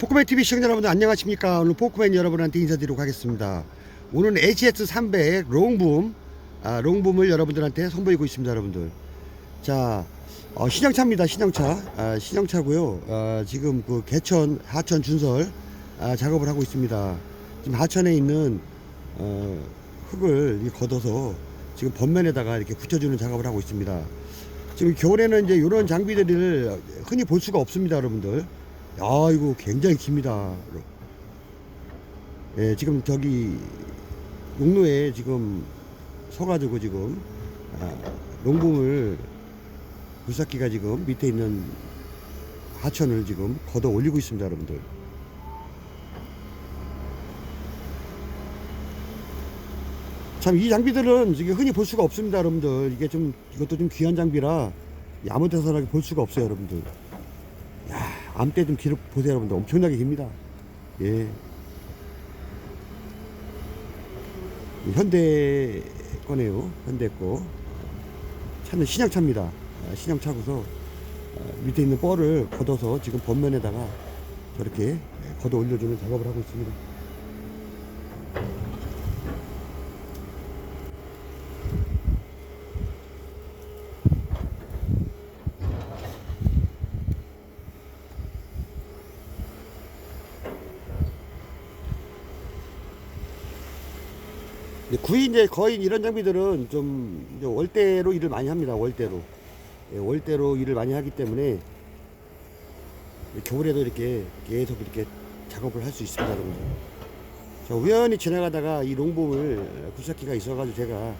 포크맨 TV 시청자 여러분들 안녕하십니까? 오늘 포크맨 여러분한테 인사드리도록 하겠습니다. 오늘은 HS 300 롱붐, 아, 롱붐을 여러분들한테 선보이고 있습니다, 여러분들. 자, 어, 신형차입니다, 신형차. 아, 신형차고요. 아, 지금 그 개천, 하천 준설 아, 작업을 하고 있습니다. 지금 하천에 있는 어, 흙을 걷어서 지금 번면에다가 이렇게 붙여주는 작업을 하고 있습니다. 지금 겨울에는 이제 이런 장비들을 흔히 볼 수가 없습니다, 여러분들. 아, 이거 굉장히 깁니다. 예, 지금 저기 용로에 지금 서가지고 지금 아, 롱붐을 굴삭기가 지금 밑에 있는 하천을 지금 걷어 올리고 있습니다, 여러분들. 참 이 장비들은 이게 흔히 볼 수가 없습니다, 여러분들. 이게 좀 이것도 좀 귀한 장비라 아무 데서나 볼 수가 없어요, 여러분들. 야, 암대 좀 기록 보세요, 여러분들. 엄청나게 깁니다. 예. 현대 거네요. 현대 거. 차는 신형차입니다. 아, 신형차고서 아, 밑에 있는 뻘을 걷어서 지금 번면에다가 저렇게 걷어 올려주는 작업을 하고 있습니다. 구이 이제 거의 이런 장비들은 좀 월대로 일을 많이 합니다. 월대로. 예, 월대로 일을 많이 하기 때문에 겨울에도 이렇게 계속 이렇게 작업을 할 수 있습니다, 여러분들. 자, 우연히 지나가다가 이 롱봄을 굴삭기가 있어가지고 제가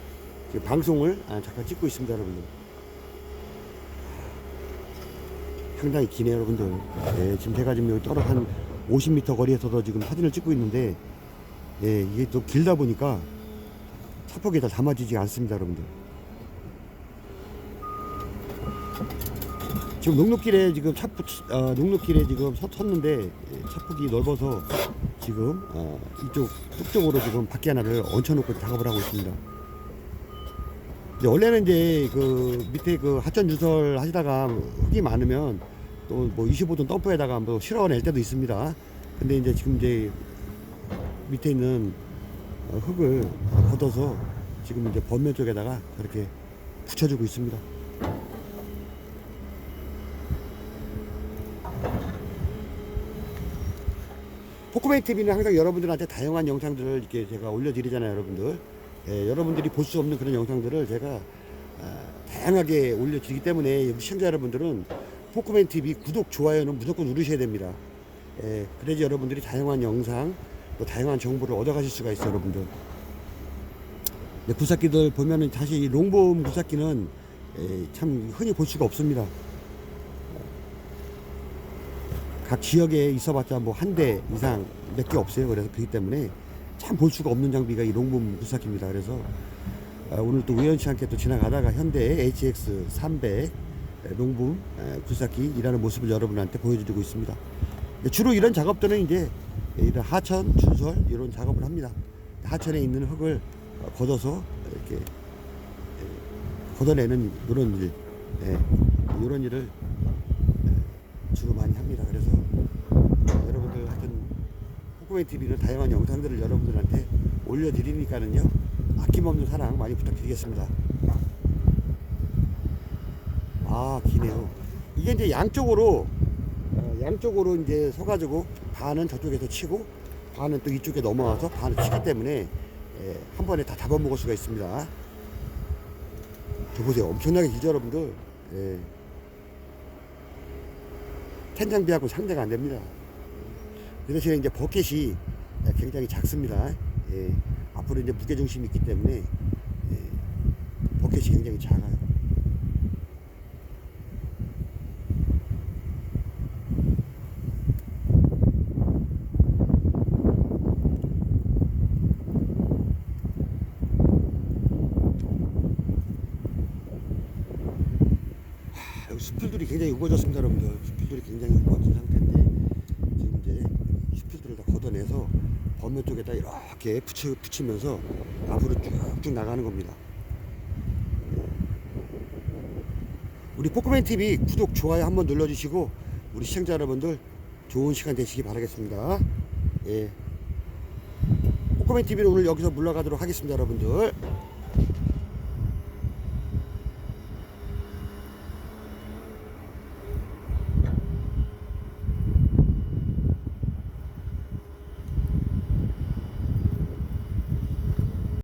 방송을 아, 잠깐 찍고 있습니다, 여러분들. 상당히 기네요, 여러분들. 예, 지금 제가 지금 여기 떨어 한 50m 거리에서도 지금 사진을 찍고 있는데, 예, 이게 또 길다 보니까 차폭이 다 담아지지 않습니다, 여러분들. 지금 녹록길에 지금 차폭, 어, 녹록길에 지금 섰, 섰는데 예, 차폭이 넓어서 지금 어, 이쪽 북쪽으로 지금 바퀴 하나를 얹혀놓고 작업을 하고 있습니다. 이제 원래는 이제 그 밑에 그 하천 주설 하시다가 흙이 많으면 또 뭐 25톤 덤프에다가 뭐 실어낼 때도 있습니다. 근데 이제 지금 이제 밑에 있는 어, 흙을 걷어서 지금 이제 번면 쪽에다가 이렇게 붙여주고 있습니다. 포크맨 TV는 항상 여러분들한테 다양한 영상들을 이렇게 제가 올려드리잖아요, 여러분들. 예, 여러분들이 볼 수 없는 그런 영상들을 제가 아, 다양하게 올려드리기 때문에 시청자 여러분들은 포크맨 TV 구독, 좋아요는 무조건 누르셔야 됩니다. 예, 그래야지 여러분들이 다양한 영상, 또 다양한 정보를 얻어가실 수가 있어요, 여러분들. 네, 굴삭기들 보면은 사실 이 굴삭기는 에, 참 흔히 볼 수가 없습니다. 각 지역에 있어봤자 뭐 한 대 이상 몇 개 없어요. 그래서 그렇기 때문에 참 볼 수가 없는 장비가 이 롱봄 굴삭기입니다. 그래서 아, 오늘 또 우연치 않게 또 지나가다가 현대 HX 300 롱붐 에, 굴삭기 일하는 모습을 여러분한테 보여드리고 있습니다. 네, 주로 이런 작업들은 이제 이런 하천, 준설 이런 작업을 합니다. 하천에 있는 흙을 어, 걷어서 이렇게 에, 걷어내는 이런 일, 예, 이런 일을 예, 주로 많이 합니다. 그래서 여러분들 하여튼 포크맨 TV는 다양한 영상들을 여러분들한테 올려드리니까는요 아낌없는 사랑 많이 부탁드리겠습니다. 아 기네요. 이게 이제 양쪽으로 어, 양쪽으로 이제 서가지고 반은 저쪽에서 치고 반은 또 이쪽에 넘어와서 반을 치기 때문에 예, 한 번에 다 잡아먹을 수가 있습니다. 저 보세요. 엄청나게 길죠, 여러분들. 예. 텐장비하고 상대가 안 됩니다. 그 대신에 이제 버켓이 굉장히 작습니다. 예. 앞으로 이제 무게중심이 있기 때문에 예. 버켓이 굉장히 작아요. 여기 수필들이 굉장히 우거졌습니다, 여러분들. 수필들이 굉장히 우거진 상태인데 지금 이제 이 수필들을 다 걷어내서 범면 쪽에다 이렇게 붙여, 붙이면서 앞으로 쭉쭉 나가는 겁니다. 우리 포크맨 TV 구독, 좋아요 한번 눌러주시고 우리 시청자 여러분들 좋은 시간 되시기 바라겠습니다. 예. 꼬꼬맨 TV는 오늘 여기서 물러가도록 하겠습니다, 여러분들.